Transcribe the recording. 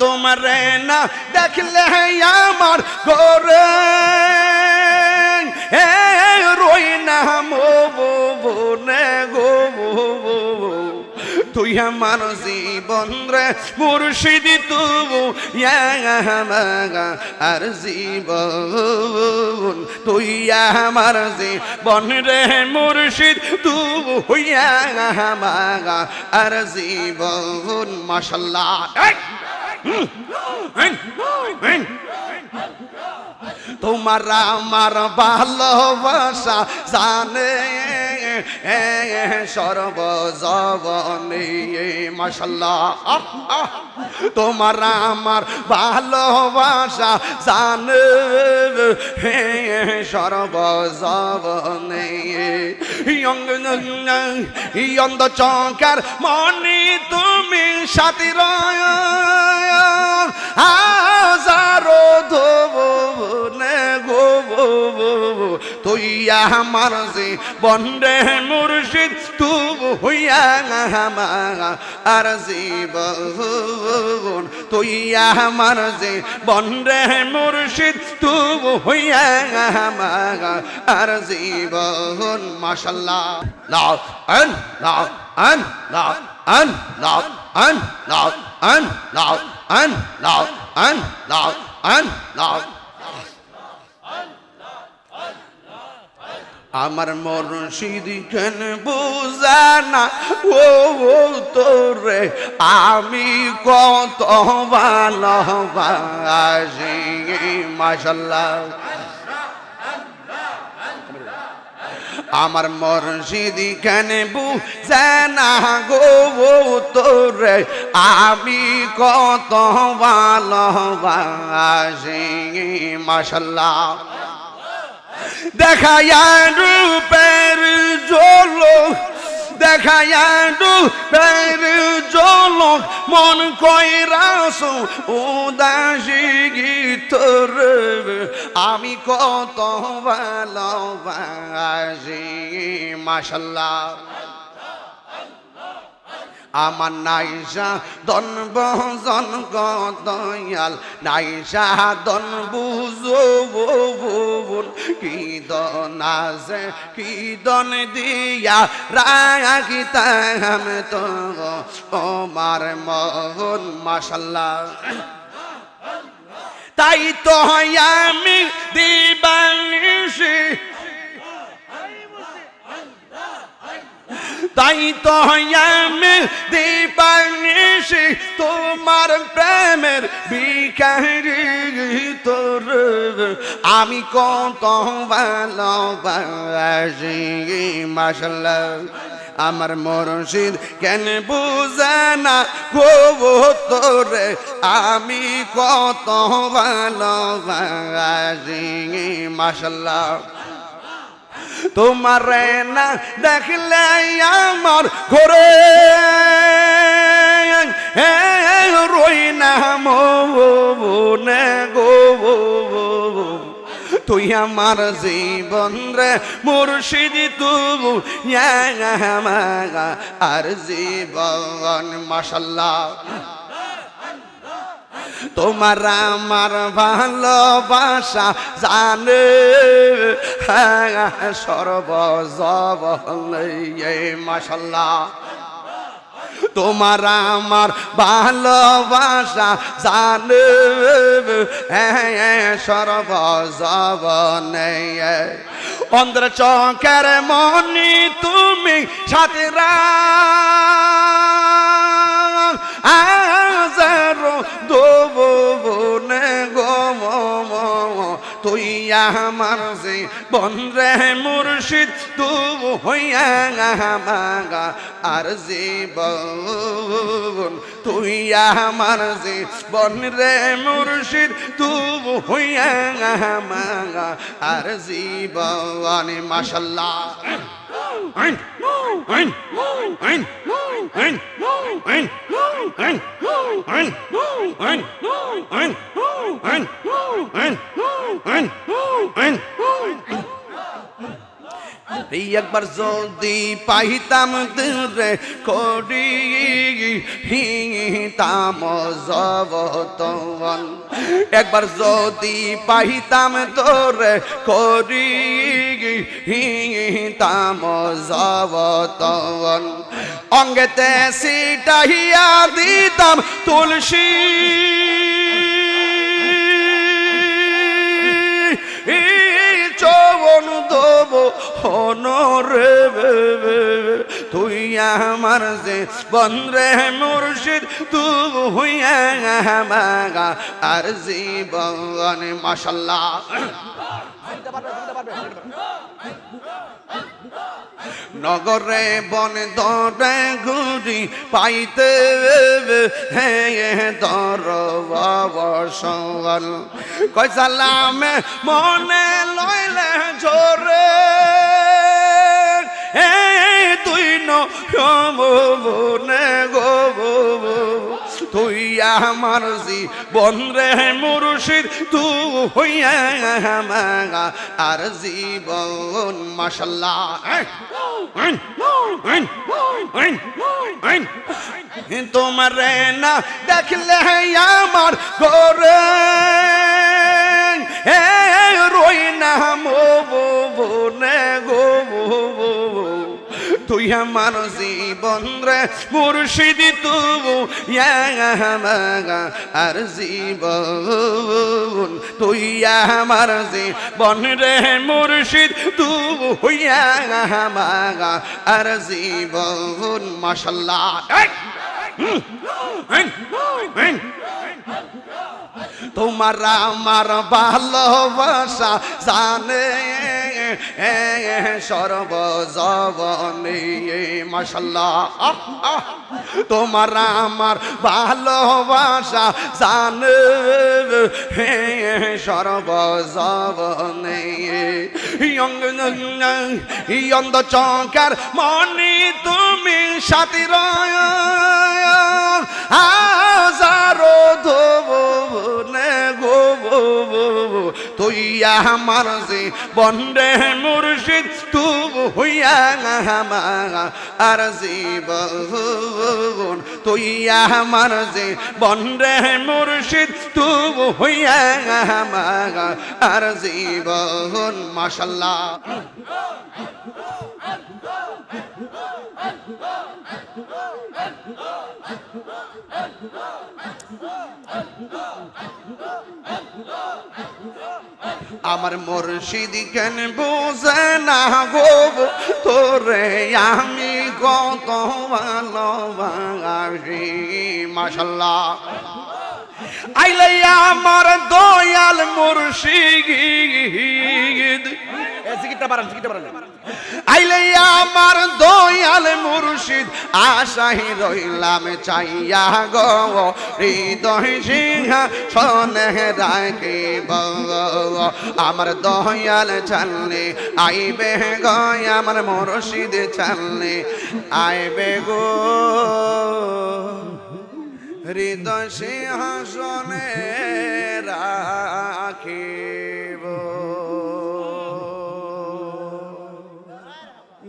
তোমার না দেখলে আমার এ রই না মো নে গো তুই আমার জীবন রে, মুর্শিদ তু আর জীবন তুই আমার জীবন রে, মুর্শিদ তু হইয়া আর জীবন মাসাল্লাহ তোমার আমার ভালোবাসা জানে সর্বজবনে মাসাল্লাহ তোমার আমার ভালোবাসা জানে। সর্বজবনে ইয়ন্দ চকার মনি তুমি সাথী রয়। তুই আমার যে মুর্শিদ তু হইয়া আর জীবন তুই আমার যে মুর্শিদ তু হইয়া আর জীবন মাসাল্লাহ লাও আন আন আন আন আন আন আন আন আমার মরশিদ কেন বুঝানা ও ও তোরে আমি কত ভালোবাসি মাসাল্লাহ আমার মরশিদ কেন বুঝানা গো, ও তোরে আমি কত ভালোবাসি মাসাল্লাহ দেখায়া রূপের জল দেখায়া রূপের জল মন কইরাস উদাসী গীত আমি কত ভালোবাসি মাসাল্লাহ আমার নাইসা দনব জন দয়াল নাইসা দন বুঝো বোন কি দন আছে, কি দন দিয়া রাখি তাম তো। আমার মন মাসাল্লাহ তাই তো আমি দিবানিসি তাই তো আমি দীপানিসি তোমার প্রেমের বিকারি তোর। আমি কত ভালোবাসি মাসাল্লাহ আমার মরশিদ কেন বুঝে না গো তোরে? আমি কত ভালোবাসি মাসাল্লাহ তোমার না দেখলে আমার ঘরে। রই না মনে গো। তুই আমার জীবন রে মুর্শিদ তু আর জীবন মাসাল্লাহ তোমার আমার ভালোবাসা জানে। সর্বজব মাসাল্লাহ তোমার আমার ভালোবাসা জানে। সর্বজব অন্ধ্র চকের মনি তুমি সাথীরা তুই আমার যে বনরে মুর্শিদ, তু হইয়া মাগা আর জীবন তুই আমার যে বনরে মুর্শিদ, তু হইয়া মাগা আর জীবন মাসাল্লাহ Ein, ein, ein, ein, ein, ein, ein, ein, ein, ein, ein, ein, ein, এই একবার যদি পাইতাম দূরে করি তাম জবতন একবার যদি পাইতাম তোরে করি তাম জবতন অঙ্গেতে সিটাহিয়া দিতাম তুলসী। চবন দেব তুই আমার যে বন্দ্রে মুর্শিদ তু হইয়া আর জীবন মাসাল্লাহ নগরে বন দরে ঘুরি পাইতে হে দর বসল কইসালামে মনে লইলে জোরে। তুই নমনে গো। আমার জীবন রে মুর্শিদ, তু হইয়া আর জীবন মাসাল্লাহ তোমার না দেখলে আমার ঘরে। রই না মো নে গো। আমার জীবন রে, মুর্শিদ তু মাগা আর জীবন। তুই আমার জীবন রে, মুর্শিদ তু হইয়া আর জীবন। মাসাল্লাহ তোমার আমার ভালোবাসা জানে সর্বজবনে মাসাল্লাহ তোমার আমার ভালোবাসা জানে। সর্বজবনে অন্ধ চঙ্কার মনি তুমি সাথী রয়। হাজারো তুই আমার যে বন্ডে মুর্শিদ তু হইয়া আর জীবন তুই আমার যে বন্ডে মুর্শিদ তু হইয়া আর জীবন মাসাল্লাহ আমার মুর্শিদ কেন বুঝে না গো? তোরে আমি কত ভালোবাসি মাসাল্লাহ আইলে আমার দয়াল মুর্শিদ। জিকিরটা বাড়ান জিকিরটা বাড়ান। আইলে আমার দয়াল মুর্শিদ আশাই রইলাম চাইয়া গো, হৃদয় সিংহা সনে রাখি আমার দয়াল চালনে আইবে গো, আমার মুর্শিদ চালনে আইবে গো। হৃদয় সিংহাসনে রাখি